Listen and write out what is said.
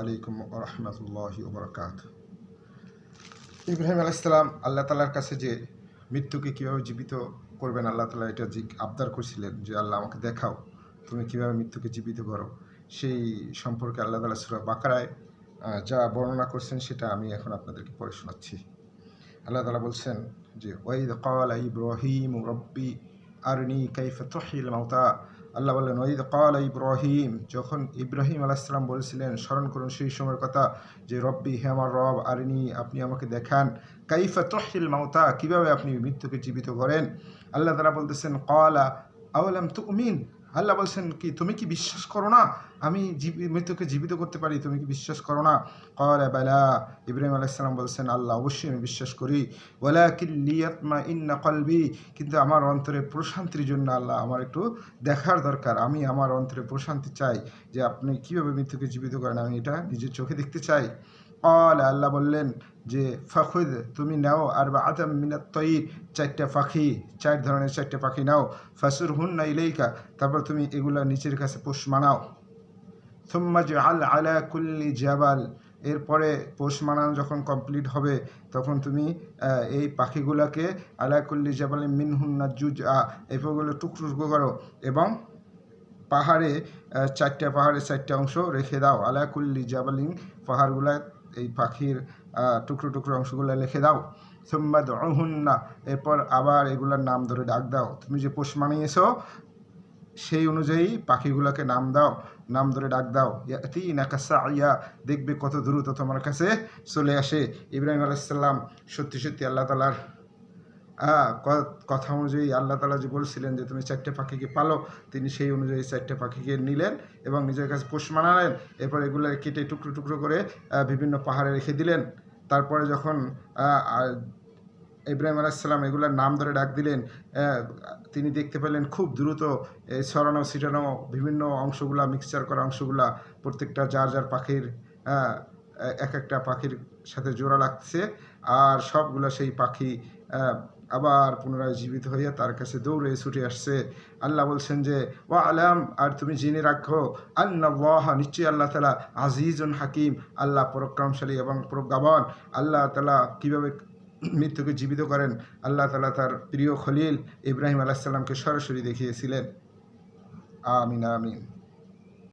আলাইকুম রহমতুল্লাহ বরকাত ইব্রাহিম আলাইসালাম আল্লাহ তালার কাছে যে মৃত্যুকে কীভাবে জীবিত করবেন, আল্লাহ তালা এটা যে আবদার করছিলেন যে, আল্লাহ, আমাকে দেখাও তুমি কীভাবে মৃত্যুকে জীবিত করো। সেই সম্পর্কে আল্লাহ তালা সুরা বাকারায় যা বর্ণনা করছেন সেটা আমি এখন আপনাদেরকে পড়ে শোনাচ্ছি। আল্লাহ তালা বলছেন যে ওয়াইদ কালা ইব্রাহিম রব্বি আরনি কাইফা তহিল মাউতা আল্লাহ বললেন ওইদ কাল ইব্রাহিম। যখন ইব্রাহিম আলাইসালাম বলেছিলেন, স্মরণ করুন সেই সময়ের কথা যে, রব্বি হে আমার রব, আরিনি, আপনি আমাকে দেখান। কাইফা তহিল মাউতা, কীভাবে আপনি মৃত্যুকে জীবিত করেন? আল্লাহ তারা বলতেছেন কলা আওয়ালাম তু উমিন আল্লাহ বলছেন, কি, তুমি কি বিশ্বাস করো না? আমি মৃত্যুকে জীবিত করতে পারি, তুমি কি বিশ্বাস করো না? কলা বেলা, ইব্রাহিম আলাইসালাম বলছেন, আল্লাহ অবশ্যই আমি বিশ্বাস করি। ওলা কিল্লিয়াতমা ইন্না কলবি, কিন্তু আমার অন্তরে প্রশান্তির জন্য আল্লাহ আমার একটু দেখার দরকার। আমি আমার অন্তরে প্রশান্তি চাই যে আপনি কীভাবে মৃত্যুকে জীবিত করেন, আমি এটা নিজের চোখে দেখতে চাই। অল আল্লাহ বললেন যে, ফাখুদ, তুমি নাও আর বা আদম মিনাত তৈর, চারটা পাখি, চার ধরনের চারটা পাখি নাও ফাসুর হুন না ইলেইকা, তারপর তুমি এগুলা নিচের কাছে পোষ মানাও। থুম্মা যে আল কুল্লি জাবাল। এরপরে পোষ মানানো যখন কমপ্লিট হবে, তখন তুমি এই পাখিগুলোকে আলা কুল্লি জাবাল মিনহুন্না জুজ আ এগুলো টুকরো টুকরো করো এবং পাহাড়ে চারটা পাহাড়ে চারটা অংশ রেখে দাও। আলা কুল্লি জাবালিং পাহাড়গুলা, এই পাখির টুকরো টুকরো অংশগুলো লিখে দাও। সোম্বাদ অহুন্না এরপর আবার এগুলার নাম ধরে ডাক দাও। তুমি যে পোষ মানিয়েছো সেই অনুযায়ী পাখিগুলোকে নাম দাও, নাম ধরে ডাক দাও। ইয়াতি নাকাসা ইয়া দেখবে কত দ্রুত তোমার কাছে চলে আসে। ইব্রাহিম আলাইসাল্লাম সত্যি সত্যি আল্লাহ তালার কথা অনুযায়ী আল্লাহ তালা যে বলছিলেন যে তুমি চারটে পাখিকে পালো, তিনি সেই অনুযায়ী চারটে পাখিকে নিলেন এবং নিজের কাছে পোষ মানালেন। এরপর এগুলো কেটে টুকরো টুকরো করে বিভিন্ন পাহাড়ে রেখে দিলেন। তারপরে যখন ইব্রাহিম আলাইসাল্লাম এগুলোর নাম ধরে ডাক দিলেন। তিনি দেখতে পেলেন খুব দ্রুত ছড়ানো, ছিটানো বিভিন্ন অংশগুলা মিক্সচার করা অংশগুলা, প্রত্যেকটা যার যার পাখির এক একটা পাখির সাথে জোড়া লাগছে আর সবগুলা সেই পাখি আবার পুনরায় জীবিত হইয়া তার কাছে দৌড়ে ছুটে আসছে। আল্লাহ বলছেন যে ও আলাম, আর তুমি জেনে রাখো আল্লাহ নিশ্চয়ই আল্লাহ তালা আজিজুন হাকিম, আল্লাহ পরাক্রমশালী এবং প্রজ্ঞাবান। আল্লাহ তালা কীভাবে মৃত্যুকে জীবিত করেন। আল্লাহ তালা তার প্রিয় খলিল ইব্রাহিম আলাহিসাল্লামকে সরাসরি দেখিয়েছিলেন। আমিন আমিন।